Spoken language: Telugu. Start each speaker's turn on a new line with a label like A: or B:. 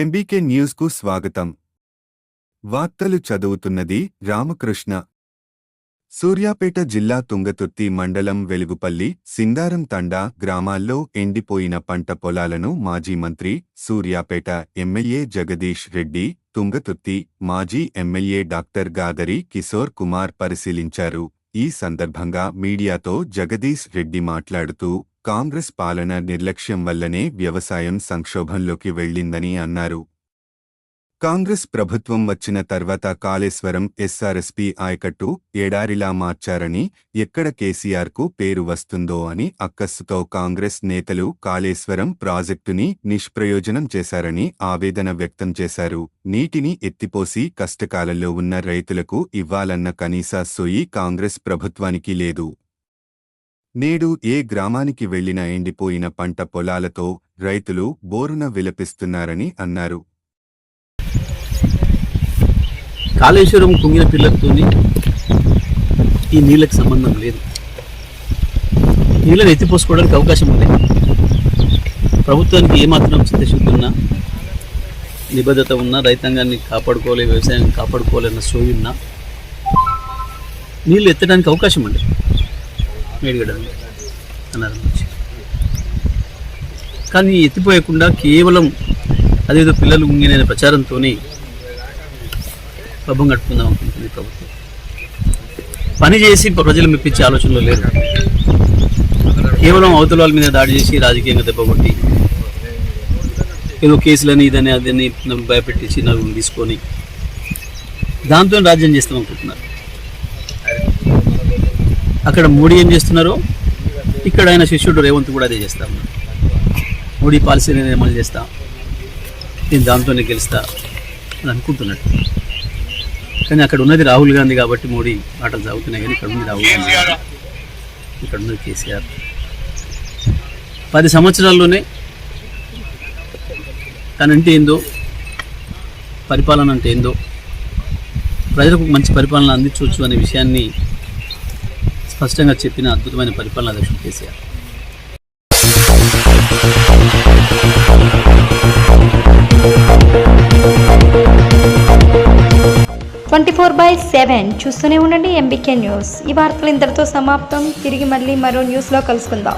A: ఎంబీకే న్యూస్కు స్వాగతం. వార్తలు చదువుతున్నది రామకృష్ణ. సూర్యాపేట జిల్లా తుంగతుర్తి మండలం వెలుగుపల్లి సిందారం తండా గ్రామాల్లో ఎండిపోయిన పంట పొలాలను మాజీ మంత్రి సూర్యాపేట ఎమ్మెల్యే జగదీష్ రెడ్డి తుంగతుర్తి మాజీ ఎమ్మెల్యే డాక్టర్ గాదరి కిశోర్ కుమార్ పరిశీలించారు. ఈ సందర్భంగా మీడియాతో జగదీష్ రెడ్డి మాట్లాడుతూ కాంగ్రెస్ పాలన నిర్లక్ష్యం వల్లనే వ్యవసాయం సంక్షోభంలోకి వెళ్ళిందని అన్నారు. కాంగ్రెస్ ప్రభుత్వం వచ్చిన తర్వాత కాళేశ్వరం ఎస్ఆర్ఎస్పీ ఆయకట్టు ఎడారిలా మార్చారని ఎక్కడ కేసీఆర్కు పేరు వస్తుందో అని అక్కస్సుతో కాంగ్రెస్ నేతలు కాళేశ్వరం ప్రాజెక్టుని నిష్ప్రయోజనం చేశారని ఆవేదన వ్యక్తం చేశారు. నీటిని ఎత్తిపోసి కష్టకాలంలో ఉన్న రైతులకు ఇవ్వాలన్న కనీస సొయి కాంగ్రెస్ ప్రభుత్వానికి లేదు. నేడు ఏ గ్రామానికి వెళ్ళినా ఎండిపోయిన పంట పొలాలతో రైతులు బోరున విలపిస్తున్నారని అన్నారు.
B: కాళేశ్వరం కుంగిన పిల్లలతోని ఈ నీళ్ళకి సంబంధం లేదు. నీళ్ళని ఎత్తిపోసుకోవడానికి అవకాశం ఉంది. ప్రభుత్వానికి ఏమాత్రం చిత్తశుద్ధి ఉన్నా నిబద్ధత ఉన్నా రైతాంగాన్ని కాపాడుకోలే వ్యవసాయం కాపాడుకోవాలన్న సోయున్నా నీళ్ళు ఎత్తడానికి అవకాశం ఉంది. మేడిగడ్డ అన్నారు కానీ ఎత్తిపోయకుండా కేవలం అదేదో పిల్లలు ఉంగిన ప్రచారంతోనే పబ్బం కట్టుకుందాం అనుకుంటుంది ప్రభుత్వం. పని చేసి ప్రజలు మెప్పించే ఆలోచనలో లేరు కేవలం అవతల వాళ్ళ మీద దాడి చేసి రాజకీయంగా దెబ్బకొట్టి ఏదో కేసులని ఇదని అదని నన్ను భయపెట్టించి నలుగురిని తీసుకొని దాంతో రాజ్యం చేస్తాం అనుకుంటున్నారు. అక్కడ మోడీ ఏం చేస్తున్నారో? ఇక్కడ ఆయన శిష్యుడు రేవంత్ కూడా అదే చేస్తా మోడీ పాలసీని నేను అమలు చేస్తా? నేను దాంతోనే గెలుస్తా అని అనుకుంటున్నాడు. కానీ అక్కడ ఉన్నది రాహుల్ గాంధీ కాబట్టి మోడీ ఆటలు సాగుతున్నాయి కానీ ఇక్కడ ఉంది రాహుల్ గాంధీ. ఇక్కడ ఉన్నది కేసీఆర్. పది సంవత్సరాల్లోనే తనంటే ఏందో? పరిపాలన అంటే ఏందో? ప్రజలకు మంచి పరిపాలన అందించవచ్చు అనే విషయాన్ని స్పష్టంగా చెప్పిన అద్భుతమైన పరిపాలన అధ్యక్షుడు KCR.
C: Twenty four by seven చూస్తూనే ఉండండి ఎంబీకే న్యూస్. ఈ వార్తలు ఇంతటితో సమాప్తం. తిరిగి మళ్ళీ మరో న్యూస్లో కలుసుకుందాం.